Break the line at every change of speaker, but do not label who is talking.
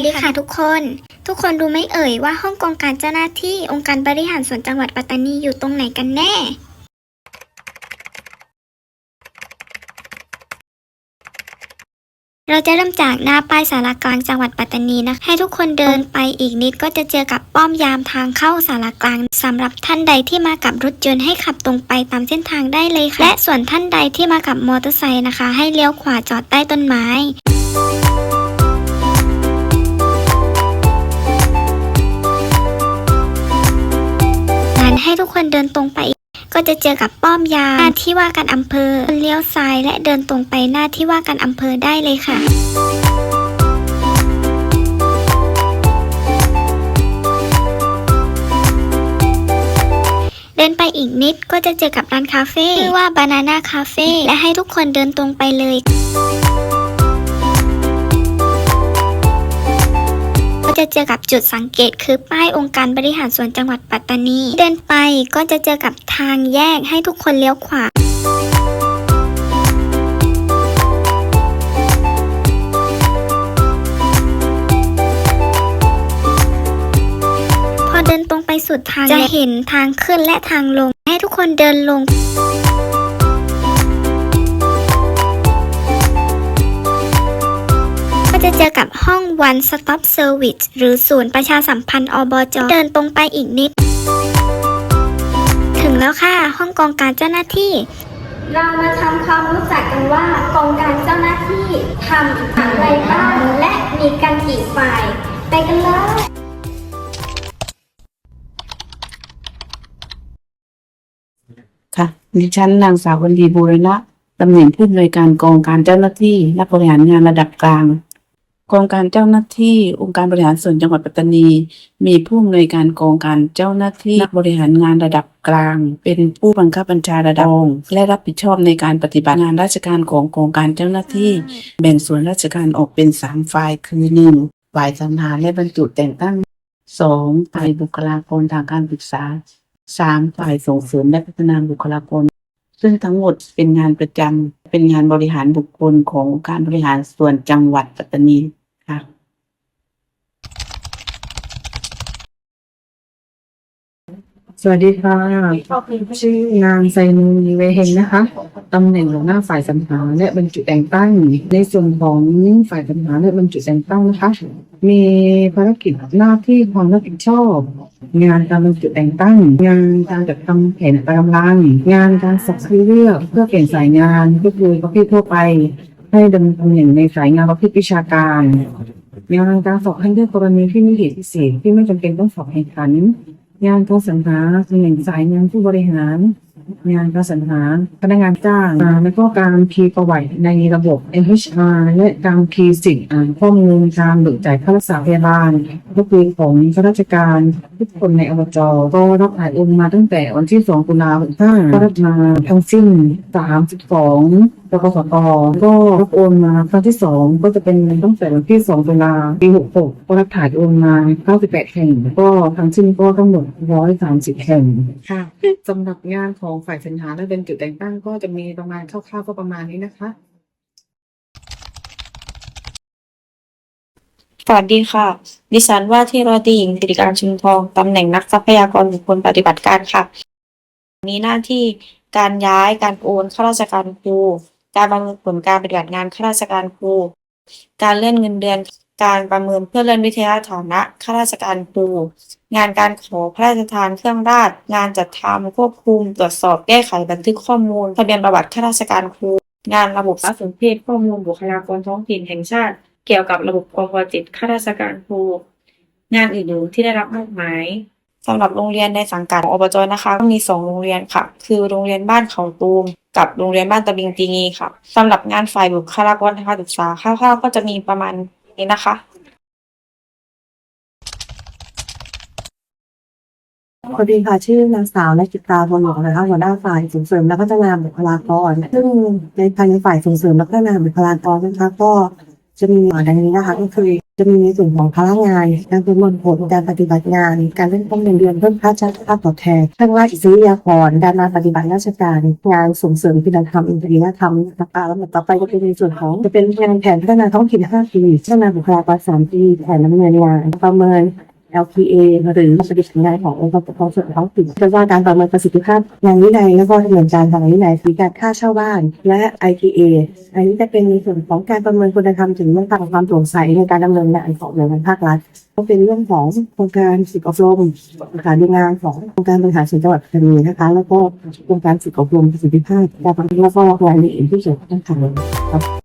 วัสดีค่ะทุกคน ทุกคนรู้ไหมเอ่ยว่าห้องกองการเจ้าหน้าที่องค์การบริหารส่วนจังหวัดปัตตานีอยู่ตรงไหนกันแน่ เราจะเริ่มจากหน้าป้ายสารกลางจังหวัดปัตตานีนะ ให้ทุกคนเดินไปอีกนิดก็จะเจอกับป้อมยามทางเข้าสารกลางสำหรับท่านใดที่มากับรถยนต์ให้ขับตรงไปตามเส้นทางได้เลยค่ะ และส่วนท่านใดที่มากับมอเตอร์ไซค์นะคะ ให้เลี้ยวขวาจอดใต้ต้นไม้ ให้ทุกคนเดินตรงไป ก็จะเจอกับป้อมยามหน้าที่ว่าการอำเภอเลี้ยวซ้ายและเดินตรงไปหน้าที่ว่าการอำเภอได้เลยค่ะเดินไปอีกนิดก็จะเจอกับร้านคาเฟ่ชื่อว่า Banana Cafe และให้ทุกคนเดินตรงไปเลย ก็จะเจอกับจุดสังเกต คือป้ายองค์การบริหารส่วนจังหวัดปัตตานี เดินไปก็จะเจอกับทางแยกให้ทุกคนเลี้ยวขวาพอเดินตรงไปสุดทางจะเห็นทางขึ้นและทางลง ให้ทุกคนเดินลง ก็จะเจอกับห้อง One Stop Service หรือศูนย์ประชาสัมพันธ์อบจ เดินตรงไปอีกนิด ถึงแล้วค่ะ ห้องกองการเจ้าหน้าที่ เรามาทำความรู้จักกันว่ากองการเจ้าหน้าที่ทำอะไรบ้างและมีกันกี่ฝ่าย ไปกันเลย
ค่ะดิฉันนางสาววันดีบูรณะตำแหน่งผู้อำนวยการกองการเจ้าหน้าที่และบริหารงานระดับกลาง กองการเจ้าหน้าที่องค์การบริหารส่วนจังหวัดปัตตานี มีผู้อำนวยการกองการเจ้าหน้าที่บริหารงานระดับกลาง เป็นผู้บังคับบัญชาระดับองและรับผิดชอบในการปฏิบัติงานราชการของกองการเจ้าหน้าที่ แบ่งส่วนราชการออกเป็นสามฝ่ายคือหนึ่งฝ่ายสรรหาและบรรจุแต่งตั้งสองฝ่ายบุคลากรทางการศึกษาสามฝ่ายส่งเสริมและพัฒนาบุคลากรซึ่งทั้งหมดเป็นงานประจำเป็นงานบริหารบุคคลของการบริหารส่วนจังหวัดปัตตานีค่ะ
สวัสดีค่ะ ชื่อนางไซนูนีเวเฮงนะคะตำแหน่งหัวหน้าฝ่ายสัญหาและบรรจุแต่งตั้ง ในส่วนของฝ่ายสัญหาและบรรจุแต่งตั้งนะคะ มีภารกิจหน้าที่ความรับผิดชอบ งานการบรรจุแต่งตั้ง งานการจัดทำแผนปรกำลัง งานการสอบคัดเลือกเพื่อเปลี่ยนสายงานก็คือประเภททั่วไป ให้ดำเนินตำแหน่งในสายงานประเภทวิชาการงานการสอบคัดเลือกกรณีที่มีเหตุพิเศษที่ไม่จำเป็นต้องสอบแข่งขัน งานการสรรหาตำแหน่งสายงานผู้บริหาร งานการสรรหาพนักงานจ้างอ่าแล้วก็การคีย์ประวัติในระบบ NHR และการคีย์สิ่งอ่านข้อมูลการเบิกจ่ายค่ารักษาพยาบาลก็คือของข้าราชการทุกคนในอบจก็รับถ่ายโอนมาตั้งแต่วันที่2ตุลาคม65ก็รับมาทั้งสิ้น 32ปกสตก็รับโอนมาครั้งที่ 2 ก็จะเป็นตั้งแต่วันที่ 2 ตุลาปี 66 ก็รับถ่ายโอนมา 98 แห่ง ก็ทั้งสิ้นก็ทั้งหมด 130 แห่งค่ะสำหรับงานของฝ่ายสัญหาและเป็นจุดแต่งตั้งก็จะมีประมาณคร่าวๆก็ประมาณนี้นะคะ
สวัสดีค่ะ ดิฉันว่าที่ร้อยตรีหญิงสิริการชุมทองตำแหน่งนักทรัพยากรบุคคลปฏิบัติการค่ะ มีหน้าที่การย้ายการโอนข้าราชการครู การประเมินผลการปฏิบัติงานข้าราชการครู การเลื่อนเงินเดือน การประเมินเพื่อเลื่อนวิทยาฐานะข้าราชการครู งานการขอพระราชทานเครื่องราช งานจัดทำควบคุม ตรวจสอบแก้ไขบันทึกข้อมูล ทะเบียนประวัติข้าราชการครู งานระบบสารสนเทศข้อมูลบุคลากรท้องถิ่นแห่งชาติ เกี่ยวกับระบบกพจิตข้าราชการครู งานอื่นๆที่ได้รับมอบหมาย สำหรับโรงเรียนในสังกัดของอบจนะคะก็มีสองโรงเรียนค่ะ คือโรงเรียนบ้านเขาตูมกับโรงเรียนบ้านตะบิงตีงีค่ะสำหรับงานฝ่ายบุคลากรทางการศึกษาคร่าวๆก็จะมีประมาณนี้นะคะ
สวัสดีค่ะชื่อนางสาวนักจิตราพลหลวงนะคะหัวหน้าฝ่ายส่งเสริมและพัฒนาบุคลากรซึ่งในภายในฝ่ายส่งเสริมและพัฒนาบุคลากรนะคะก็จะมีหมวดดังนี้นะคะ ก็คือ จะมีในส่วนของพลังงาน การประเมินผลการปฏิบัติงาน การเล่นต้นเงินเดือนเพิ่มค่าจ้างค่าตอบแทนข้งล่างอิสริยาภรณ์การมาปฏิบัติราชการ งานส่งเสริมพิธีธรรมอินทรียธรรมนะคะแล้วต่อไปก็เป็นในส่วนของจะเป็นงานแผนพัฒนาท้องถิ่น5ปีพัฒนาบุคลากร3ปีแผนดำเนินงานประเมิน LPA หรือปฏิบัติงานขององค์กรปกครองส่วนท้องถิ่นเรียกว่าการประเมินประสิทธิภาพงานวินัยแล้วก็ดำเนินการทางวินัยมีการค่าเช่าบ้าน และ IPA อันนี้จะเป็นในส่วนของการประเมินคุณธรรมถึงเรื่องของความโปร่งใสในการดำเนินงานของหน่วยงานภาครัฐก็เป็นเรื่องของโครงการฝึกอบรมการดูงานของโครงการบริหารส่วนจังหวัดปัตตานีนะคะ แล้วก็โครงการฝึกอบรมประสิทธิภาพการปฏิบัติแล้วก็งานอื่นที่เกี่ยวข้องค่ะ